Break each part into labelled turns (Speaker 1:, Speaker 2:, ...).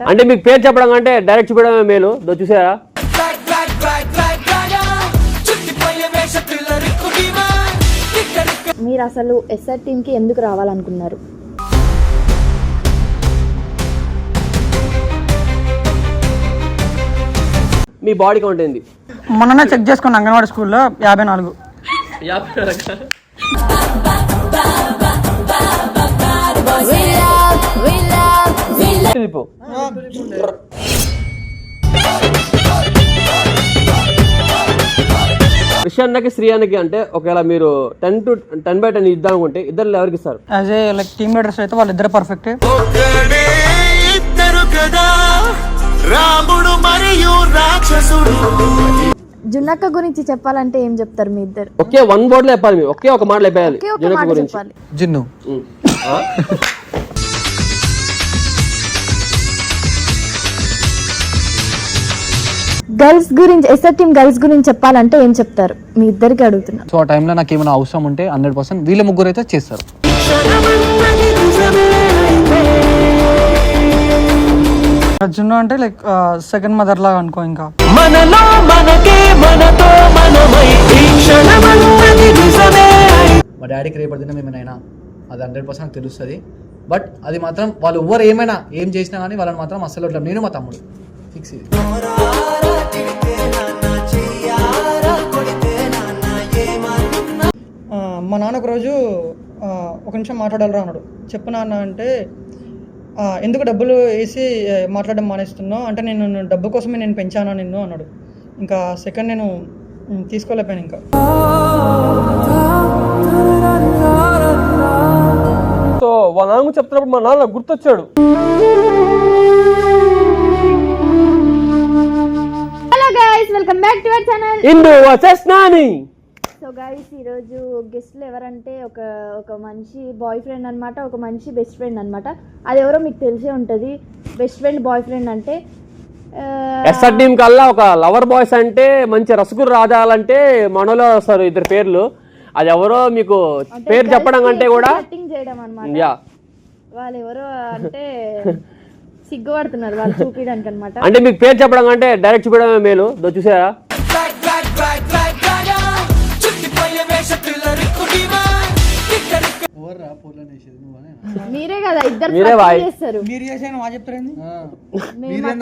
Speaker 1: అంటే మీకు పేరు చెప్పడం అంటే డైరెక్ట్ చూపడమే మేలు. దో చూసారా?
Speaker 2: మీరు అసలు ఎస్ఆర్ టీంకి ఎందుకు రావాలనుకున్నారు?
Speaker 1: మీ బాడీ కౌంట్ ఏంది?
Speaker 3: మొన్ననే చెక్ చేసుకున్న అంగన్వాడీ స్కూల్లో యాభై నాలుగు.
Speaker 1: వెళ్ళిపో విషయానికి శ్రీ అన్నకి అంటే ఒకవేళ మీరు ten to ten by ten ఇద్దాం అనుకుంటే ఇద్దరు ఎవరికి ఇస్తారు?
Speaker 3: As a like team leaders అయితే వాళ్ళిద్దరే పర్ఫెక్ట్
Speaker 4: ఇద్దరు రాముడు మరియు రాక్షసుడు.
Speaker 2: జున్నక్క గురించి చెప్పాలంటే ఏం చెప్తారు మీ ఇద్దరు?
Speaker 1: ఒకే వన్ వర్డ్లో చెప్పాలి మీరు. ఒకే ఒక
Speaker 2: మాట
Speaker 1: గురించి.
Speaker 2: చెప్పాలి.
Speaker 5: జిన్ను.
Speaker 2: గర్ల్స్ గురించి ఎస్ఆర్ టీం గర్ల్స్ గురించి చెప్పాలంటే ఏం చెప్తారు? మీ ఇద్దరికి అడుగుతున్నా
Speaker 5: సో ఆ టైంలో నాకు ఏమైనా అవసరం ఉంటే హండ్రెడ్ పర్సెంట్ వీళ్ళ ముగ్గురు అయితే చేస్తారు.
Speaker 3: జున్ను అంటే లైక్ సెకండ్ మదర్ లాగా అనుకో ఇంకా.
Speaker 4: మనలో మనకే మనతో మనమై ఈ క్షణమన్నది నిజమే.
Speaker 5: మా డాడీకి రేపటి దినం ఏమైనా అది హండ్రెడ్ పర్సెంట్ తెలుస్తుంది. బట్ అది మాత్రం వాళ్ళు ఎవరు ఏమైనా ఏం చేసినా కానీ వాళ్ళని మాత్రం అస్సలు వదలం. నేను మా తమ్ముడు. ఫిక్స్ ఇది.
Speaker 3: మా నాన్న ఒక రోజు ఒక నిమిషం మాట్లాడాలరా అన్నాడు. చెప్పు నాన్న అంటే ఎందుకు డబ్బులు వేసి మాట్లాడడం మానేస్తున్నావు? అంటే నేను డబ్బు కోసమే నేను పెంచానా నిన్ను అన్నాడు. ఇంకా సెకండ్ నేను తీసుకోలేకపోయాను ఇంకా.
Speaker 1: సో వాళ్ళ నాన్న చెప్తున్నప్పుడు మా నాన్న గుర్తొచ్చాడు.
Speaker 2: Welcome back to our channel
Speaker 1: Indu versus Nani
Speaker 2: so guys ఈరోజు గెస్ట్లు ఎవరంటే ఒక ఒక మనిషి బాయ్ ఫ్రెండ్ అనమాట ఒక మనిషి బెస్ట్ ఫ్రెండ్ అనమాట అది ఎవరో మీకు తెలిసే ఉంటుంది. బెస్ట్ ఫ్రెండ్ బాయ్ ఫ్రెండ్ అంటే
Speaker 1: ఎస్ఆర్ టీం కల్లా ఒక లవర్ బాయ్స్ అంటే మంచి రసగురు రాజాలంటే మనలో వస్తారు ఇద్దరు పేర్లు. అది ఎవరో మీకు పేరు చెప్పడం
Speaker 2: కి
Speaker 1: అంటే కూడా
Speaker 2: చేయడం అనమాట వాళ్ళు ఎవరో అంటే సిగ్గుపడుతున్నారు వాళ్ళు చూపించడానికి అనమాట
Speaker 1: అంటే మీకు పేరు చెప్పడం అంటే డైరెక్ట్ చూపడమే మేలు. దో చూసారా?
Speaker 2: మీరే కదా ఇద్దరు
Speaker 1: మీరే వాయ్.
Speaker 2: చేస్తారు.
Speaker 3: మీరు చేసాను మా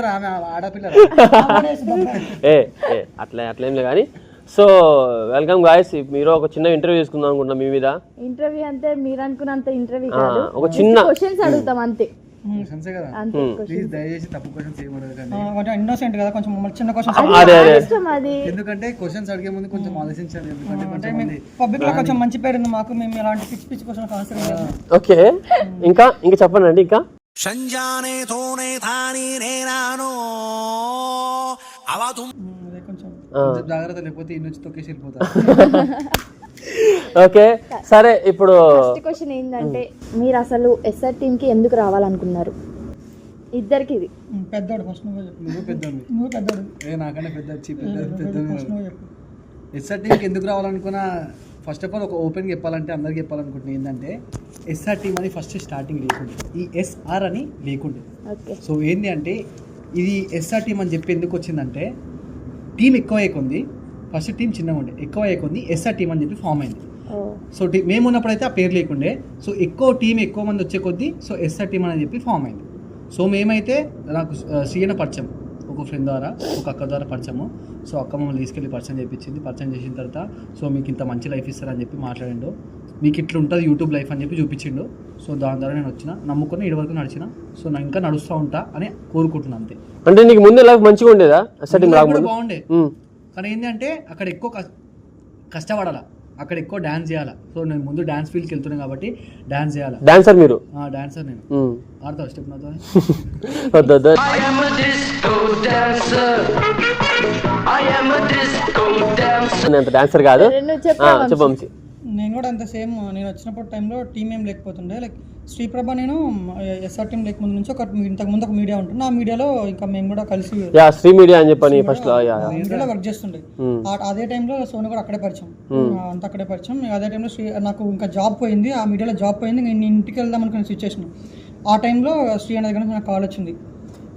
Speaker 5: ఆమె ఆడపిల్ల?
Speaker 1: ఏ ఏ అట్లా అట్లేం లేదు కానీ. So welcome guys. మీరు ఒక చిన్న ఇంటర్వ్యూ తీసుకుందాం అనుకుంటున్నాం మీ మీద.
Speaker 2: ఇంటర్వ్యూ అంటే మీరు అనుకున్నంత ఇంటర్వ్యూ
Speaker 1: ఆ, ఒక చిన్న-
Speaker 2: క్వశ్చన్స్ అడుగుతాం అంతే.
Speaker 3: కొంచెం ఇన్నోసెంట్ కదా కొంచెం చిన్న
Speaker 5: ఎందుకంటే క్వశ్చన్స్ అడిగే ముందు కొంచెం ఆలోచించాలి ఎందుకంటే
Speaker 3: పబ్లిక్లో కొంచెం మంచి పేరు ఉంది మాకు మేము ఇలాంటి పిచ్చి పిచ్చి ఆన్సర్
Speaker 1: ఓకే. ఇంకా ఇంకా చెప్పండి అండి ఇంకా
Speaker 4: సంజానే తోనే నేనాను అవతు
Speaker 5: జాగ్రత్త లేకపోతే ఇన్ని నుంచి తొక్కేసి వెళ్ళిపోతా
Speaker 1: ఓకే సరే ఇప్పుడు
Speaker 2: ఫస్ట్ క్వశ్చన్ ఏంటంటే మీరు అసలు ఎస్ఆర్ టీమ్కి ఎందుకు రావాలనుకున్నారు? ఇద్దరికి ఇది.
Speaker 3: పెద్దోడు ఫస్ట్ నువ్వే చెప్పు.
Speaker 5: నువ్వు పెద్దవి
Speaker 3: నువ్వు పెద్దోడు
Speaker 5: ఏ నాకన్నా పెద్ద వచ్చి పెద్ద పెద్ద ఎస్ఆర్ టీంకి ఎందుకు రావాలనుకున్నా ఫస్ట్ ఆఫ్ ఆల్ ఒక ఓపెన్ చెప్పాలంటే అందరికి చెప్పాలనుకుంటున్నా ఏంటంటే ఎస్ఆర్ టీం అని ఫస్ట్ స్టార్టింగ్ లేకుండే. ఈ ఎస్ఆర్ అని లేకుండే.
Speaker 2: ఓకే.
Speaker 5: సో ఏంది అంటే ఇది ఎస్ఆర్ టీం అని చెప్పి ఎందుకు వచ్చిందంటే టీం ఎక్కువ అయ్యకుంది ఫస్ట్ టీం చిన్నగా ఉండే ఎక్కువ అయ్యకుంది ఎస్ఆర్ టీం అని చెప్పి ఫామ్ అయింది. సో టీ మేము ఉన్నప్పుడైతే ఆ పేరు లేకుండే. సో ఎక్కువ టీం ఎక్కువ మంది వచ్చే కొద్దీ సో ఎస్ఆర్ టీం అని చెప్పి ఫామ్ అయింది. సో మేమైతే నాకు సీఎన పరిచయం. ఒక ఫ్రెండ్ ద్వారా ఒక అక్క ద్వారా పరిచయము. సో అక్క మమ్మల్ని తీసుకెళ్ళి పరిచయం చేయించింది పరిచయం చేసిన తర్వాత సో మీకు ఇంత మంచి లైఫ్ ఇస్తారని చెప్పి మాట్లాడిండు. మీకు ఇట్లా ఉంటుంది యూట్యూబ్ లైఫ్ అని చెప్పి చూపించిండు. సో దాని ద్వారా నేను వచ్చిన నమ్ముకుని ఇటు వరకు నడిచిన. సో నేను ఇంకా నడుస్తూ ఉంటా అని కోరుకుంటున్నాను అంతే.
Speaker 1: అంటే నీకు ముందే లైఫ్ మంచిగా ఉండేదా?
Speaker 5: కూడా
Speaker 1: రాకముందు?
Speaker 5: బాగుండే. కానీ ఏంటి అంటే అక్కడ ఎక్కువ కష్టపడాలా. అక్కడ ఎక్కువ డ్యాన్స్ చేయాలా. సో నేను ముందు డ్యాన్స్ ఫీల్డ్కి వెళ్తున్నాను కాబట్టి డ్యాన్స్ చేయాలా.
Speaker 1: డాన్సర్ మీరు?
Speaker 5: డాన్సర్ నేను.
Speaker 1: ఉమ్.
Speaker 5: ఆడతావు స్టెప్ నాతో?
Speaker 1: వద్దు డాన్సర్ కాదు.
Speaker 2: నువ్వు
Speaker 3: నేను కూడా అంత సేమ్ నేను వచ్చినప్పుడు టైంలో టీం ఏం లేకపోతుండే. లైక్ శ్రీప్రభ నేను ఎస్ఆర్ టీం లేకముందు నుంచి ఒక ఇంతకు ముందు ఒక మీడియా ఉంటుంది ఆ మీడియాలో ఇంకా మేము కూడా కలిసి
Speaker 1: యా శ్రీ మీడియా అని చెప్పని ఫస్ట్.
Speaker 3: మీడియాలో వర్క్ చేస్తుండే. ఆ- అదే టైంలో సోని కూడా అక్కడే పరిచయం. ఆ, అంతా అక్కడే పరిచయం. అదే టైంలో శ్రీ నాకు ఇంకా జాబ్ పోయింది. ఆ మీడియాలో జాబ్ పోయింది. నేను ఇంటికి వెళ్దాం అనుకున్న సిచ్యువేషన్ ఆ టైంలో శ్రీ అనే దగ్గర నుంచి నాకు కాల్ వచ్చింది.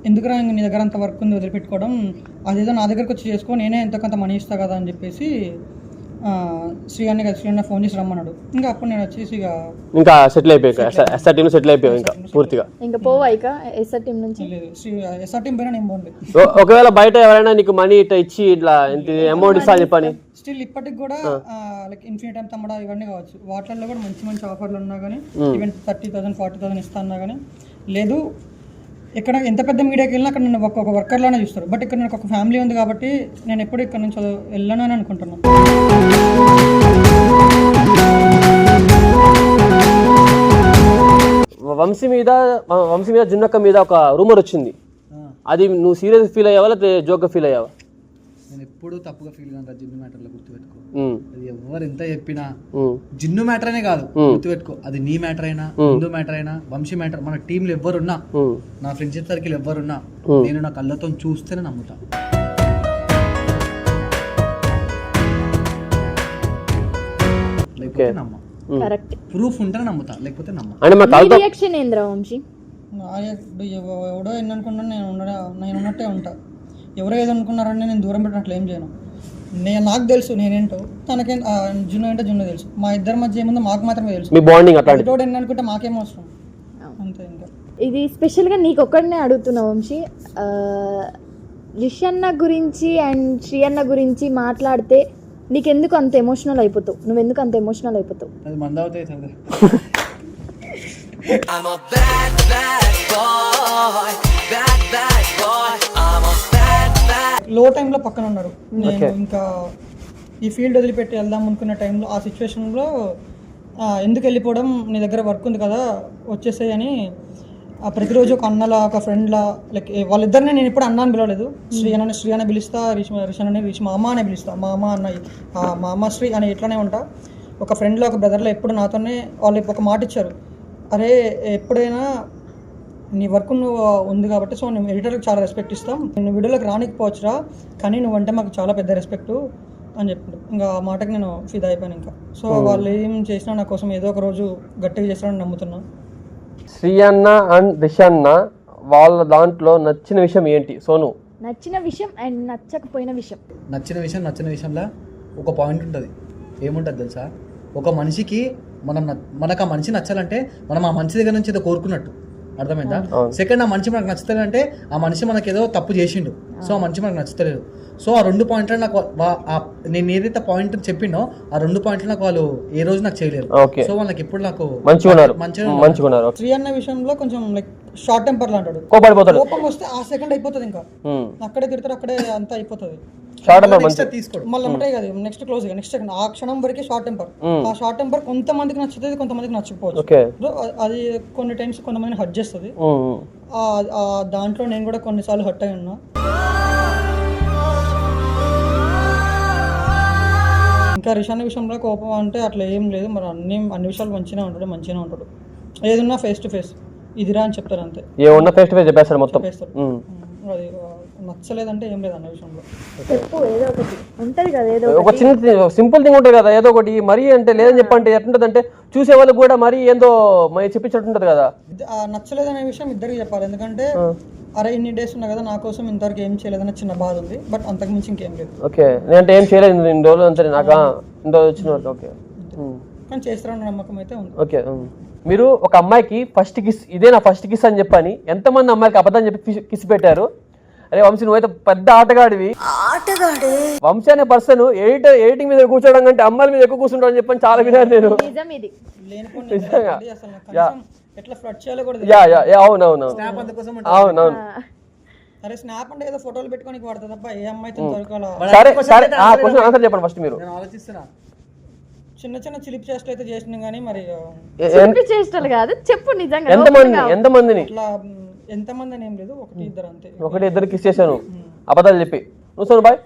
Speaker 3: ఎందుకురా ఇంక నీ దగ్గర అంత వర్క్ ఉంది వదిలిపెట్టుకోవడం? అదేదో నా దగ్గరకు వచ్చి చేసుకో. నేనే ఎంతో కొంత మనీ ఇస్తా కదా అని చెప్పేసి శ్రీ అన్న కదా శ్రీ అన్న ఫోన్ చేసి రమ్మన్నాడు. ఇంకా అప్పుడు నేను వచ్చేసి ఇక
Speaker 1: ఇంకా సెటిల్ అయిపోయావు ఎస్ఆర్ టీమ్ సెటిల్ అయిపోయావు ఇంకా పూర్తిగా.
Speaker 2: ఇంకా పోవా ఇక? ఎస్ఆర్ టీం నుంచి?
Speaker 3: లేదు శ్రీ ఎస్ఆర్ టీం పైన నేను బాగుంది
Speaker 1: ఓ- ఒకవేళ బయట ఎవరైనా నీకు మనీ ఇట్లా ఇచ్చి ఇట్లా ఇంత అమౌంట్ ఇస్తా అని చెప్పని?
Speaker 3: స్టిల్ ఇప్పటికి కూడా లైక్ ఇన్ఫినిట్ టైం తమ్మడా ఇవన్నీ కావచ్చు. వాటిల్లో కూడా మంచి మంచి ఆఫర్లు ఉన్నా కానీ even thirty thousand forty thousand ఇస్తా అన్నా కానీ లేదు ఇక్కడ ఎంత పెద్ద మీడియాకి వెళ్ళినా అక్కడ నేను ఒక వర్కర్ లానే చూస్తారు. బట్ ఇక్కడ నాకు ఒక ఫ్యామిలీ ఉంది కాబట్టి నేను ఎప్పుడు ఇక్కడ నుంచి వెళ్ళను అని అనుకుంటున్నాను
Speaker 1: వంశీ మీద వంశీ మీద జున్నక్క మీద ఒక రూమర్ వచ్చింది. అది నువ్వు సీరియస్ ఫీల్ అయ్యావా? లేకపోతే జోక్గా ఫీల్ అయ్యావా?
Speaker 5: నేను ఎప్పుడూ తప్పుగా ఫీల్ కాను జిన్ను మ్యాటర్లో గుర్తుపెట్టుకో.
Speaker 1: ఉమ్,
Speaker 5: అది ఎవరు ఎంత చెప్పినా జిన్ను మ్యాటర్ అనే కాదు. గుర్తుపెట్టుకో. అది నీ మ్యాటర్ అయినా హిందూ మ్యాటర్ అయినా వంశీ మ్యాటర్ మన టీంలో ఎవరున్నా
Speaker 1: ఉమ్.
Speaker 5: నా ఫ్రెండ్షిప్ సర్కిల్ ఎవరున్నా. నేను నా కళ్ళతో చూస్తేనే నమ్ముతా. లేకపోతే నమ్మ.
Speaker 2: కరెక్ట్.
Speaker 5: ప్రూఫ్ ఉంటేనే నమ్ముతా లేకపోతే నమ్మ.
Speaker 2: రియాక్షన్ ఏంద్రా వంశీ?
Speaker 3: ఎవడో ఎన్ని అనుకున్నాను నేను నేను ఉన్నట్టే ఉంటా. ఎవరో ఏదో అనుకున్నారని నేను దూరం పెట్టినట్లు ఏం చేయను. నేను నాకు తెలుసు నేనేంటో తనకేం జున్ను ఏంటో జున్ను తెలుసు. మా ఇద్దరి మధ్య ఏముందో మాకు మాత్రమే తెలుసు.
Speaker 1: మీ బాండింగ్ అట్లాంటిది.
Speaker 3: ఎటోడు ఎన్ని అనుకుంటే మాకేం అవసరం. అంతే ఇంకా.
Speaker 2: ఇది స్పెషల్గా నీకు ఒక్కడనే అడుగుతున్నా వంశీ. ఆ, రిషి అన్న గురించి అండ్ శ్రీ అన్న గురించి మాట్లాడితే నీకెందుకు అంత ఎమోషనల్ అయిపోతావు? నువ్వెందుకు అంత ఎమోషనల్ అయిపోతావు?
Speaker 5: అది మందవుతాయి చదివే
Speaker 4: I'm a bad, bad boy. Bad, bad
Speaker 3: లో టైంలో పక్కన ఉన్నారు. నేను ఇంకా ఈ ఫీల్డ్ వదిలిపెట్టి వెళ్దాం అనుకున్న టైంలో ఆ సిచ్యువేషన్లో ఎందుకు వెళ్ళిపోవడం నీ దగ్గర వర్క్ ఉంది కదా వచ్చేసాయి అని ఆ ప్రతిరోజు ఒక అన్నలా ఒక ఫ్రెండ్లా లైక్ వాళ్ళిద్దరిని నేను ఇప్పుడు అన్న అని పిలవలేదు. శ్రీ అన్న శ్రీ అనే పిలుస్తా రిష్ రిషన్ అని రిష్ మా అమ్మ అనే పిలుస్తా. మా అమ్మ అన్న ఆ మా అమ్మ శ్రీ అని ఇట్లానే ఉంటా. ఒక ఫ్రెండ్లో ఒక బ్రదర్లో ఎప్పుడు నాతోనే వాళ్ళు ఒక మాట ఇచ్చారు. అరే ఎప్పుడైనా నీ వర్క్ నువ్వు ఉంది కాబట్టి సో నేను ఎడిటర్కి చాలా రెస్పెక్ట్ ఇస్తాం. నేను వీడియోలోకి రానికపోవచ్చురా కానీ నువ్వంటే మాకు చాలా పెద్ద రెస్పెక్ట్ అని చెప్పాడు. ఇంకా ఆ మాటకి నేను ఫిదా అయిపోయాను ఇంకా. సో వాళ్ళు ఏం చేసినా నా కోసం ఏదో ఒక రోజు గట్టిగా చేస్తారని నమ్ముతున్నా.
Speaker 1: శ్రీ అన్న అండ్ రిష్ అన్న వాళ్ళ దాంట్లో నచ్చిన విషయం ఏంటి? సోను.
Speaker 2: నచ్చిన విషయం అండ్ నచ్చకపోయిన విషయం.
Speaker 5: నచ్చిన విషయం నచ్చిన విషయంలో ఒక పాయింట్ ఉంటుంది. ఏముంటుంది తెలుసా? ఒక మనిషికి మనం మనకు ఆ మనిషి నచ్చాలంటే మనం ఆ మనిషి దగ్గర నుంచి ఏదో కోరుకున్నట్టు. అర్థమైందా? సెకండ్ ఆ మనిషి మనకు నచ్చుతాడంటే ఆ మనిషి మనకి ఏదో తప్పు చేసిండు. సో ఆ మనిషి మనకు నచ్చుతలేదు. సో ఆ రెండు పాయింట్లు నాకు నేను ఏదైతే పాయింట్ చెప్పినో ఆ రెండు పాయింట్లు నాకు వాళ్ళు ఏ రోజు నాకు చేయలేరు. సో వాళ్ళకి ఎప్పుడు నాకు
Speaker 1: మంచిగా ఉన్నారు
Speaker 5: మంచిగా
Speaker 3: శ్రీ అన్న విషయంలో కొంచెం లైక్ షార్ట్ టెంపర్లో అంటాడు.
Speaker 1: కోపడిపోతాడు.
Speaker 3: కోపం వస్తే ఆ సెకండ్ అయిపోతుంది ఇంకా. అక్కడే తిడతారు అక్కడే అంతా అయిపోతుంది.
Speaker 1: షార్ట్ టెంపర్ మంచి
Speaker 5: తీసుకోడు.
Speaker 3: మళ్ళీ ఉంటాయి కదా నెక్స్ట్ క్లోజ్ నెక్స్ట్ సెకండ్ ఆ క్షణం వరకే షార్ట్ టెంపర్ ఆ షార్ట్ టెంపర్ కొంతమందికి నచ్చుతుంది కొంతమందికి నచ్చకపోవచ్చు. అది కొన్ని టైమ్స్ కొంతమందిని హర్ట్ చేస్తుంది. దాంట్లో నేను కూడా కొన్నిసార్లు హర్ట్ అయి ఉన్నా. ఇంకా రిషాన్ విషయంలో కోపం అంటే అట్లా ఏం లేదు. మరి అన్ని అన్ని విషయాలు మంచిగా ఉంటాడు మంచిగానే ఉంటాడు. ఏదున్నా ఫేస్ టు ఫేస్ ఇదిరా అని చెప్తారు అంతే.
Speaker 1: ఏమున్నా ఫేస్ టు ఫేస్ చెప్పేస్తాడు మొత్తం.
Speaker 3: చెప్పేస్తారు
Speaker 1: ఉమ్.
Speaker 3: అది నచ్చలేదంటే ఏం లేదు అన్న విషయంలో.
Speaker 2: చెప్పు ఏదో ఒకటి. ఉంటది కదా ఏదో
Speaker 1: ఒక చిన్న సింపుల్ థింగ్ ఉంటుంది కదా ఏదో ఒకటి. మరీ అంటే లేదని చెప్పంటే ఎట్లుంటుంది అంటే చూసే వాళ్ళకి కూడా మరీ ఏందో మరి చెప్పించినట్టు ఉంటుంది కదా.
Speaker 3: ఆ నచ్చలేదనే విషయం ఇద్దరికి చెప్పాలి. ఎందుకంటే అరే ఇన్ని డేస్ ఉన్నా కదా నా కోసం ఇంతవరకు ఏం చేయలేదన్న చిన్న బాధ ఉంది. బట్ అంతకుమించి ఇంకేం లేదు.
Speaker 1: ఓకే. నేనంటే ఏం చేయలేదు ఇన్ని రోజులు అంతే నాకు? ఇన్ని రోజులు వచ్చిన వరకు ఓకే.
Speaker 3: కానీ చేస్తారన్న నమ్మకం అయితే ఉంది.
Speaker 1: ఓకే. మీరు ఒక అమ్మాయికి ఫస్ట్ కిస్ ఇదే నా ఫస్ట్ కిస్ అని చెప్పని ఎంతమంది అమ్మాయిలకి అబద్ధం చెప్పి కిస్ పెట్టారు? అరే వంశీ నువ్వైతే పెద్ద ఆటగాడివి. వంశీ అనే పర్సన్ ఎడిట్ ఎడిటింగ్ మీద కూర్చోవడం కంటే అమ్మాయిల మీద ఎక్కువ కూర్చుంటాడు అని చెప్పని చాలా విన్నాను నేను.
Speaker 2: నిజం ఇది.
Speaker 1: నిజంగా.
Speaker 3: ఇది అసలు నాకు కనీసం ఎట్లా ఫ్లడ్ చేయాలో కూడా తెలియదు.
Speaker 1: యా యా యా అవును అవును అవును
Speaker 5: అందుకోసం
Speaker 1: అవును అవును
Speaker 3: అరే స్నాప్ అంటే ఏదో ఫోటోలు పెట్టుకొని వాడుతుంది తప్ప ఏ అమ్మాయితో దొరకాల?
Speaker 1: సరే సరే ఆ క్వశ్చన్ ఆన్సర్ చెప్పండి ఫస్ట్ మీరు.
Speaker 5: నేను ఆలోచిస్తున్నా.
Speaker 3: చిన్న చిన్న చిలిప్ చేష్టలు అయితే చేసినాం కానీ మరి
Speaker 2: చెప్పి చేష్టలు కాదు చెప్పు నిజంగా
Speaker 1: ఎంతమంది ఎంతమందిని
Speaker 3: ఇట్లా మ్, ఎంతమంది అని ఏం లేదు ఒకటి ఇద్దరు అంతే.
Speaker 1: ఒకటి ఇద్దరు కిస్ చేశాను. అబద్ధాలు చెప్పి. నువ్వు సోను బాయ్.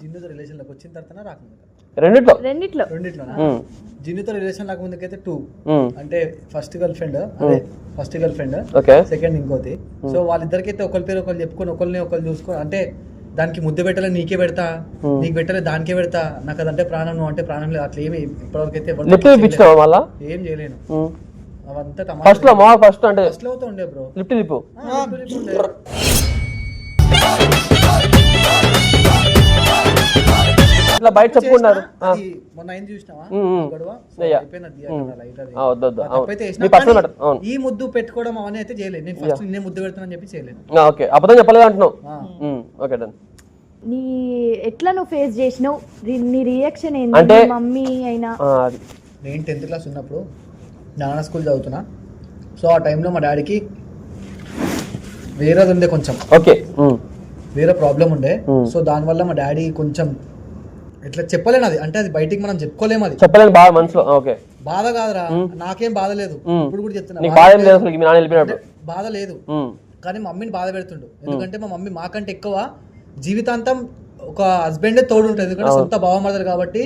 Speaker 5: జిన్నుతో రిలేషన్లోకి వచ్చిన తర్వాత రాకముందు
Speaker 1: రెండిట్లో.
Speaker 2: రెండిట్లో.
Speaker 5: రెండిట్లోనా?
Speaker 1: ఉమ్,
Speaker 5: జిన్నుతో రిలేషన్ రాకముందుకైతే టూ
Speaker 1: ఉమ్,
Speaker 5: అంటే ఫస్ట్ గర్ల్ ఫ్రెండ్ అదే first girl friend
Speaker 1: okay.
Speaker 5: Second ఇంకోటి. సో వాళ్ళిద్దరికైతే ఒకరి పేరు ఒకరు చెప్పుకొని ఒకరిని ఒకరు చూసుకొని అంటే దానికి ముద్ద పెట్టాలి నీకే పెడతా. నీకు పెట్టాలి దానికే పెడతా. నాకు అదంటే ప్రాణం నువ్వు అంటే ప్రాణం లేదు. అట్లా ఏమి ఇప్పటివరకు అయితే
Speaker 1: మళ్ళా?
Speaker 5: ఏం చేయలేను. అవంతా
Speaker 1: ఫస్ట్లో మా ఫస్ట్ అంటే
Speaker 5: ఫస్ట్లో అవుతా ఉండే బ్రో.
Speaker 1: లిఫ్ట్ లిప్పు
Speaker 5: కానీ
Speaker 1: matter, అవును.
Speaker 5: ఈ ముద్దు పెట్టుకోవడం అవన్నీ అయితే చేయలేదు. నేను ఫస్ట్ నిన్నే ముద్దు పెడతానని చెప్పి చేయలేదు.
Speaker 1: ఓకే. అబద్ధం చెప్పలేదు అంటున్నావు? ఓకే డన్
Speaker 2: నీ ఎట్లా నువ్వు ఫేస్ చేసినావు? నీ రియాక్షన్ ఏంటి
Speaker 1: అంటే-
Speaker 2: మమ్మీ అయినా?
Speaker 5: నేను టెన్త్ క్లాస్ ఉన్నప్పుడు నాన్న స్కూల్ చదువుతున్నా. సో ఆ టైంలో మా డాడీకి వేరేది ఉండే కొంచెం.
Speaker 1: ఓకే
Speaker 5: వేరే ప్రాబ్లం ఉండే. సో దానివల్ల మా డాడీ కొంచెం ఇట్లా చెప్పలేను అది. అంటే అది బయటికి మనం చెప్పుకోలేము అది.
Speaker 1: చెప్పలేను బాగా మనసులో. ఓకే.
Speaker 5: బాధ కాదురా. నాకేం బాధ లేదు. ఇప్పుడు కూడా చెప్తున్నా. బాధ
Speaker 1: బాధ లేదు.
Speaker 5: లేదు.
Speaker 1: అసలు మీ నాన్న వెళ్ళిపోయినప్పుడు
Speaker 5: బాధ లేదు. కానీ మమ్మీని బాధ పెడుతుండు. ఎందుకంటే మా మమ్మీ మాకంటే ఎక్కువ జీవితాంతం ఒక హస్బెండే తోడు ఉంటుంది ఎందుకంటే సొంత బావమరదలు కాబట్టి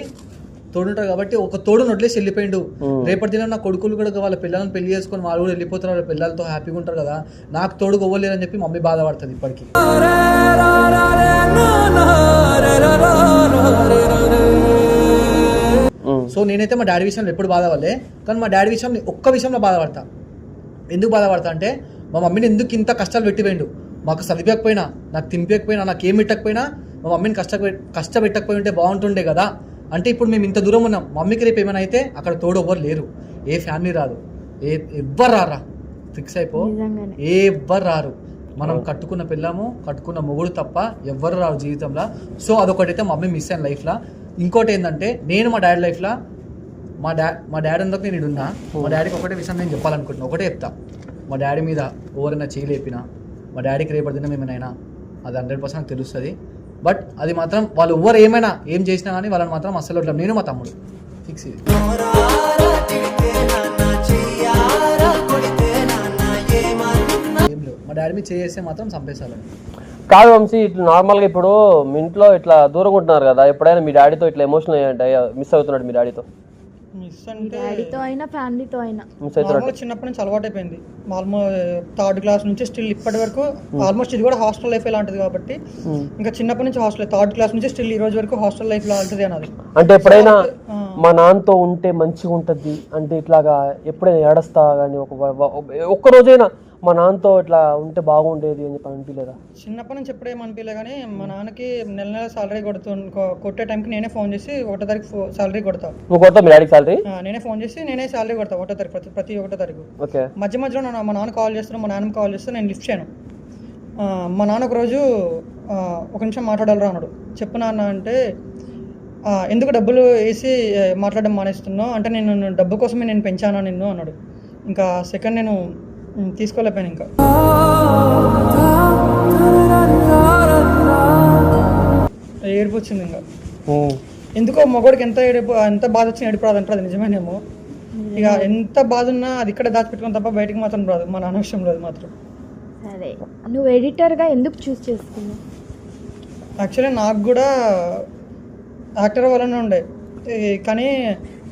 Speaker 5: తోడుంటారు కాబట్టి ఒక తోడుని వదిలేసి వెళ్ళిపోయిండు. రేపటి దినం నా కొడుకులు కూడా వాళ్ళ పిల్లలను పెళ్ళి చేసుకొని వాళ్ళు కూడా వెళ్ళిపోతారు వాళ్ళ పిల్లలతో హ్యాపీగా ఉంటారు కదా. నాకు తోడు కొవ్వలేరని చెప్పి మమ్మీ బాధపడుతుంది ఇప్పటికి. సో నేనైతే మా డాడీ విషయంలో ఎప్పుడు బాధపడలే. కానీ మా డాడీ విషయంలో ఒక్క విషయంలో బాధపడతా. ఎందుకు బాధపడతా అంటే మా మమ్మీని ఎందుకు ఇంత కష్టాలు పెట్టిపోయిండు? మాకు చదివించకపోయినా నాకు తినిపించకపోయినా నాకు ఏం పెట్టకపోయినా మా మమ్మీని కష్ట కష్టపెట్టకపోయి ఉంటే బాగుంటుండే కదా. అంటే ఇప్పుడు మేము ఇంత దూరం ఉన్నాం. మమ్మీకి రేపు ఏమైనా అయితే అక్కడ తోడు ఎవ్వరు లేరు. ఏ ఫ్యామిలీ రాదు. ఏ ఎవ్వరు రారా? ఫిక్స్ అయిపో.
Speaker 2: నిజంగానే.
Speaker 5: ఏ ఎవ్వరు రారు. మనం కట్టుకున్న పిల్లము కట్టుకున్న మొగుడు తప్ప ఎవ్వరు రారు జీవితంలో. సో అదొకటైతే మా మమ్మీ మిస్ అయిన లైఫ్లో. ఇంకోటి ఏంటంటే నేను మా డాడీ లైఫ్లో మా డా మా డాడీ అందుకు నేను ఇడున్నా. మా డాడీకి ఒకటే విషయం నేను చెప్పాలనుకుంటున్నా. ఒకటే చెప్తా. మా డాడీ మీద ఎవరైనా చేయలేపినా మా డాడీకి రేపటి దినం ఏమైనా అది హండ్రెడ్ పర్సెంట్ తెలుస్తుంది. బట్ అది మాత్రం వాళ్ళు ఎవరు ఏమైనా ఏం చేసినా కానీ వాళ్ళని మాత్రం అస్సలు ఉంటాం నేను మా తమ్ముడు. ఫిక్స్ ఇది. మా డాడీ మీద చేస్తే మాత్రం చంపేసాలని
Speaker 1: కాదు వంశీ ఇట్లా నార్మల్గా ఇప్పుడు మీ ఇంట్లో ఇట్లా దూరంగా ఉంటున్నారు కదా ఎప్పుడైనా మీ డాడీతో ఇట్లా ఎమోషనల్ మిస్ అవుతున్నాడు మీ డాడీతో?
Speaker 3: మిస్ అంటే
Speaker 2: డాడీతో అయినా ఫ్యామిలీతో అయినా.
Speaker 1: మిస్ అవుతున్నాడు
Speaker 3: నార్మల్ చిన్నప్పటి నుంచి అలవాటైపోయింది ఆల్మోస్ట్ థర్డ్ క్లాస్ నుంచి స్టిల్ ఇప్పటి వరకు ఆల్మోస్ట్ ఇది కూడా హాస్టల్ లైఫ్ లాంటిది కాబట్టి ఇంకా చిన్నప్పటి నుంచి హాస్టల్ థర్డ్ క్లాస్ నుంచి స్టిల్ ఈ రోజు వరకు హాస్టల్ లైఫ్ లాంటిది అన్నది
Speaker 1: అంటే ఎప్పుడైనా. మా నాన్నతో ఉంటే మంచిగా ఉంటుంది అంటే ఇట్లాగా ఎప్పుడైనా ఏడస్తా కానీ ఒక ఒక్క రోజైనా మా నాన్నతో ఇట్లా ఉంటే బాగుండేది అని చెప్పి అనిపించలేదా
Speaker 3: చిన్నప్పటి నుంచి ఎప్పుడేం అనిపించలే కానీ మా నాన్నకి నెల నెల సాలరీ కొడుతు కొట్టే టైంకి నేనే ఫోన్ చేసి ఒకటో తారీఖు సాలరీ కొడతా.
Speaker 1: నువ్వు కొడతావు మీ డాడీకి సాలరీ?
Speaker 3: నేనే ఫోన్ చేసి నేనే సాలరీ కొడతా ఒకటో తారీఖు ప్రతి ప్రతి ఒకటో తారీఖు.
Speaker 1: ఓకే.
Speaker 3: మధ్య మధ్యలో నా- మా నాన్న కాల్ చేస్తున్నా మా నాన్న కాల్ చేస్తే నేను లిఫ్ట్ చేయను. మా నాన్న ఒక రోజు ఆ, ఒక నిమిషం మాట్లాడాలరా అన్నాడు. చెప్పు నాన్న అంటే "ఆ, ఎందుకు డబ్బులు వేసి మాట్లాడడం మానేస్తున్నావు? అంటే నేను నిన్ను డబ్బు కోసమే నేను పెంచానా నిన్ను? అన్నాడు. ఇంకా సెకండ్ నేను తీసుకోలేకపోయాను ఇంకా. ఏడుపు వచ్చింది ఇంకా. ఎందుకో మగోడికి ఎంత ఏడుపు ఎంత బాధ వచ్చినా ఏడుపు రాదు అంటారు అది నిజమేనేమో. ఇక ఎంత బాధ ఉన్నా అది ఇక్కడ దాచిపెట్టుకుని తప్ప బయటికి మాత్రం రాదు మన విషయంలో అది మాత్రం.
Speaker 2: సరే. నువ్వు ఎడిటర్గా ఎందుకు చూస్ చేసుకున్నావు?
Speaker 3: యాక్చువల్లీ నాకు కూడా యాక్టర్ అవ్వాలనే ఉండే. కానీ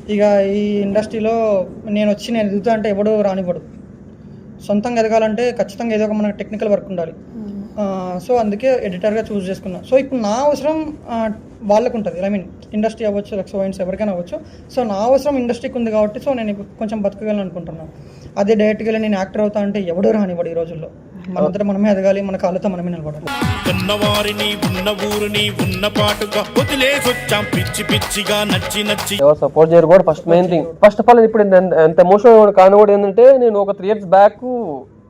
Speaker 3: ఇక ఈ ఇండస్ట్రీలో నేను వచ్చి నేను ఎదుగుతా అంటే ఎవడు రానివ్వడు. సొంతంగా ఎదగాలంటే ఖచ్చితంగా ఏదో ఒక మనకు టెక్నికల్ వర్క్ ఉండాలి. సో అందుకే ఎడిటర్గా చూస్ చేసుకున్నా. సో ఇప్పుడు నా అవసరం వాళ్ళకు ఉంటుంది ఐ మీన్ ఇండస్ట్రీ అవ్వచ్చు లక్స్ వైన్స్ ఎవరికైనా అవ్వచ్చు. సో నా అవసరం ఇండస్ట్రీకి ఉంది కాబట్టి సో నేను కొంచెం బతకగలను అనుకుంటున్నాను అదే డైరెక్ట్గా నేను యాక్టర్ అవుతా అంటే ఎవడూ రానివ్వడు ఈ రోజుల్లో. మనంతటా మనమే ఎదగాలి మన కాళ్ళతో మనమే నిలబడాలి.
Speaker 6: ఉన్నవారిని ఉన్న ఊరిని ఉన్న పాటుగా వదిలేసొచ్చాం. పిచ్చి పిచ్చిగా నచ్చి నచ్చి.
Speaker 1: ఎవరు సపోర్ట్ చేయరు కూడా first main thing first of all ఇప్పుడు ఎంత- ఎంత ఎమోషనల్ కాని కూడా ఏంటంటే నేను ఒక త్రీ ఇయర్స్ బ్యాక్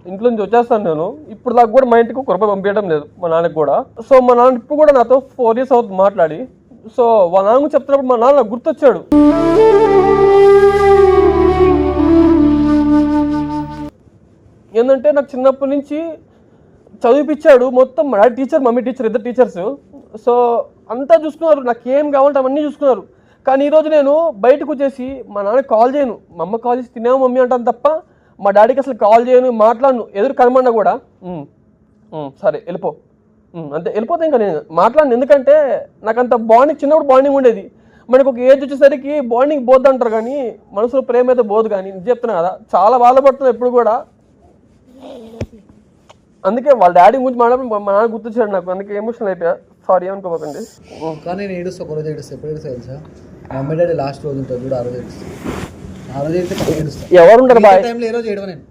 Speaker 1: ఇంట్లో నుంచి వచ్చేస్తాను నేను. ఇప్పుడు దాకా కూడా మా ఇంటికి ఒక రూపాయి పంపించడం లేదు మా నాన్నకి కూడా. సో మా నాన్న ఇప్పుడు కూడా నాతో ఫోర్ ఇయర్స్ అవుతుంది మాట్లాడి. సో వాళ్ళ నాన్న చెప్తున్నప్పుడు మా నాన్న నాకు గుర్తొచ్చాడు. ఏంటంటే నాకు చిన్నప్పటి నుంచి చదివిపించాడు మొత్తం మా డాడీ టీచర్ మమ్మీ టీచర్ ఇద్దరు టీచర్స్. సో అంతా చూసుకున్నారు నాకు ఏం కావాలంటే అవన్నీ చూసుకున్నారు. కానీ ఈరోజు నేను బయటకు వచ్చేసి మా నాన్నకి కాల్ చేయను. మా అమ్మ కాల్ చేసి తినేమో మమ్మీ అంటాను తప్ప మా డాడీకి అసలు కాల్ చేయను మాట్లాడను ఎదురు కనమన్నా కూడా. సరే వెళ్ళిపో. అంతే వెళ్ళిపోతే ఇంకా నేను మాట్లాడను. ఎందుకంటే నాకు అంత బాండింగ్ చిన్నప్పుడు బాండింగ్ ఉండేది. మనకు ఒక ఏజ్ వచ్చేసరికి బాండింగ్ పోద్దంటారు కానీ మనసులో ప్రేమ అయితే పోదు కానీ నిజం చెప్తున్నా కదా చాలా బాధపడుతున్నా ఎప్పుడు కూడా. అందుకే వాళ్ళ డాడీ గురించి మాట్లాడి మా నాన్న గుర్తొచ్చాడు నాకు. అందుకే ఎమోషనల్ అయిపోయా. సారీ ఏమనుకోకండి
Speaker 5: కానీ నేను ఏడుస్తా ఒక రోజు ఏడుస్తా ఎప్పుడు ఏడుస్తా తెలుసా? మా మమ్మీ డాడీ లాస్ట్ రోజు ఉంటుంది చూడు ఆ రోజు ఏడుస్తా. ఆ రోజు ఏడుస్తా.
Speaker 1: ఎవరు ఉండరు బాయ్?
Speaker 5: టైంలో ఏ రోజు ఏడవ నేను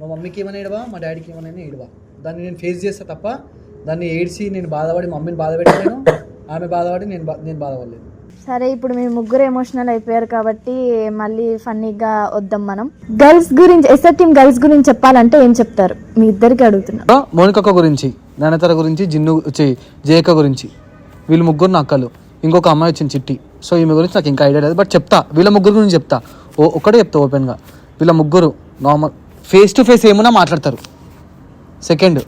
Speaker 5: మా మమ్మీకి ఏమైనా ఏడవా మా డాడీకి ఏమైనా ఏడవా. దాన్ని నేను ఫేస్ చేస్తా తప్ప దాన్ని ఏడ్చి నేను బాధపడి మమ్మీని బాధ పెట్టలేను. ఆమె బాధపడి నేను నేను బాధపడలేదు.
Speaker 2: సరే ఇప్పుడు మీ ముగ్గురు ఎమోషనల్ అయిపోయారు కాబట్టి మళ్ళీ ఫన్నీగా వద్దాం మనం. గర్ల్స్ గురించి ఎస్ఆర్ టీమ్ గర్ల్స్ గురించి చెప్పాలంటే ఏం చెప్తారు? మీ ఇద్దరికి అడుగుతున్నా.
Speaker 5: మౌనికక్క గురించి నానతర గురించి జిన్ను జేక గురించి. వీళ్ళు ముగ్గురు నా అక్కలు. ఇంకొక అమ్మాయి వచ్చింది చిట్టి. సో ఈమె గురించి నాకు ఇంకా ఐడియా లేదు. బట్ చెప్తా. వీళ్ళ ముగ్గురు గురించి చెప్తా. ఓ ఒకటే చెప్తా ఓపెన్గా. వీళ్ళ ముగ్గురు నార్మల్ ఫేస్ టు ఫేస్ ఏమున్నా మాట్లాడతారు. సెకండ్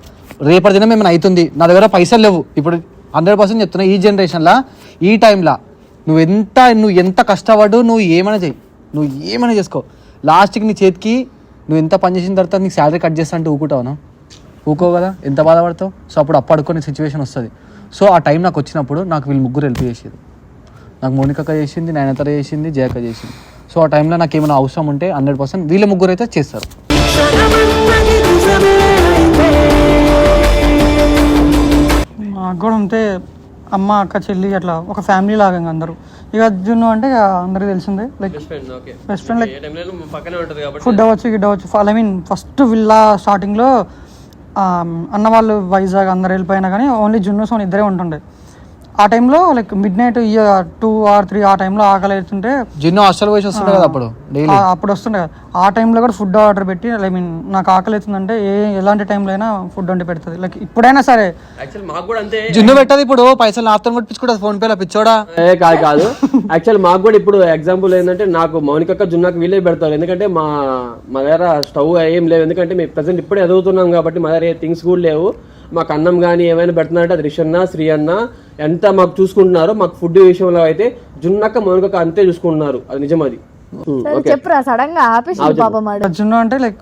Speaker 5: రేపటి దినం ఏమైనా అవుతుంది? నా దగ్గర పైసలు లేవు. ఇప్పుడు హండ్రెడ్ పర్సెంట్ చెప్తున్నా. ఈ జనరేషన్లో ఈ టైంలో నువ్వు ఎంత నువ్వు ఎంత కష్టపడు నువ్వు ఏమైనా చేయి నువ్వు ఏమైనా చేసుకో. లాస్ట్కి నీ చేతికి నువ్వు ఎంత పని చేసిన తర్వాత నీకు శాలరీ కట్ చేస్తా అంటే ఊకుంటావునా ఊకో కదా? ఎంత బాధపడతావు? సో అప్పుడు అప్పడుకునే సిచ్యువేషన్ వస్తుంది. సో ఆ టైం నాకు వచ్చినప్పుడు నాకు వీళ్ళు ముగ్గురు హెల్ప్ చేసేది. నాకు మోనికక్క చేసింది నయనతర చేసింది జయక చేసింది. సో ఆ టైంలో నాకు ఏమైనా అవసరం ఉంటే హండ్రెడ్ పర్సెంట్ వీళ్ళ ముగ్గురు అయితే చేస్తారు.
Speaker 3: నాకు కూడా ఉంటే అమ్మ అక్క చెల్లి అట్లా ఒక ఫ్యామిలీ లాగా ఇంకా అందరూ. ఇక జున్ను అంటే ఇక అందరికీ తెలిసిందే. Like best friend like food అవ్వచ్చు గిడ్ అవ్వచ్చు. ఐ మీన్ ఫస్ట్ విల్లా స్టార్టింగ్లో అన్న వాళ్ళు వైజాగ్ అందరు వెళ్ళిపోయినా కానీ ఓన్లీ జున్ను సోన్ ఇద్దరే ఉంటుండే. ఆ టైంలో like midnight two or three ఆ టైంలో ఆకలి అవుతుంటే
Speaker 5: జిన్ను హాస్టల్ పోయి వస్తుండే కదా అప్పుడు డైలీ
Speaker 3: ఆ- అప్పుడు వస్తుండే. కదా. ఆ టైంలో కూడా ఫుడ్ ఆర్డర్ పెట్టి ఐ మీన్ నాకు ఆకలి అవుతుందంటే ఏ ఎలాంటి టైంలో అయినా ఫుడ్ వండి పెడుతుంది. లైక్ ఇప్పుడైనా సరే.
Speaker 1: యాక్చువల్ మాకు కూడా అంతే.
Speaker 5: జిన్ను పెట్టదు ఇప్పుడు పైసలు నాతో కొట్టించుకుంటుంది ఫోన్ పేలో పిచ్చోడా?
Speaker 1: ఏ కాదు కాదు. యాక్చువల్ మాకు కూడా ఇప్పుడు ఎగ్జాంపుల్ ఏంటంటే నాకు మౌనికక్క జున్నాకు వీళ్ళే పెడతారు. ఎందుకంటే మా మా దగ్గర స్టవ్ ఏం లేవు. ఎందుకంటే మేము ప్రజెంట్ ఇప్పుడే ఎదుగుతున్నాం కాబట్టి మా దగ్గర ఏ థింగ్స్ కూడా లేవు. మాకు అన్నం కానీ ఏమైనా పెడుతున్నారంటే అది రిషన్న శ్రీ అన్న ఎంత మాకు చూసుకుంటున్నారో మాకు ఫుడ్ విషయంలో అయితే జున్నక్క మౌనికక్క అంతే చూసుకుంటున్నారు. అది నిజం అది. ఉమ్,
Speaker 2: సరే
Speaker 1: ఓకే.
Speaker 2: చెప్పురా సడన్గా ఆపేసి పాపం ఆడు.
Speaker 3: జున్ను అంటే లైక్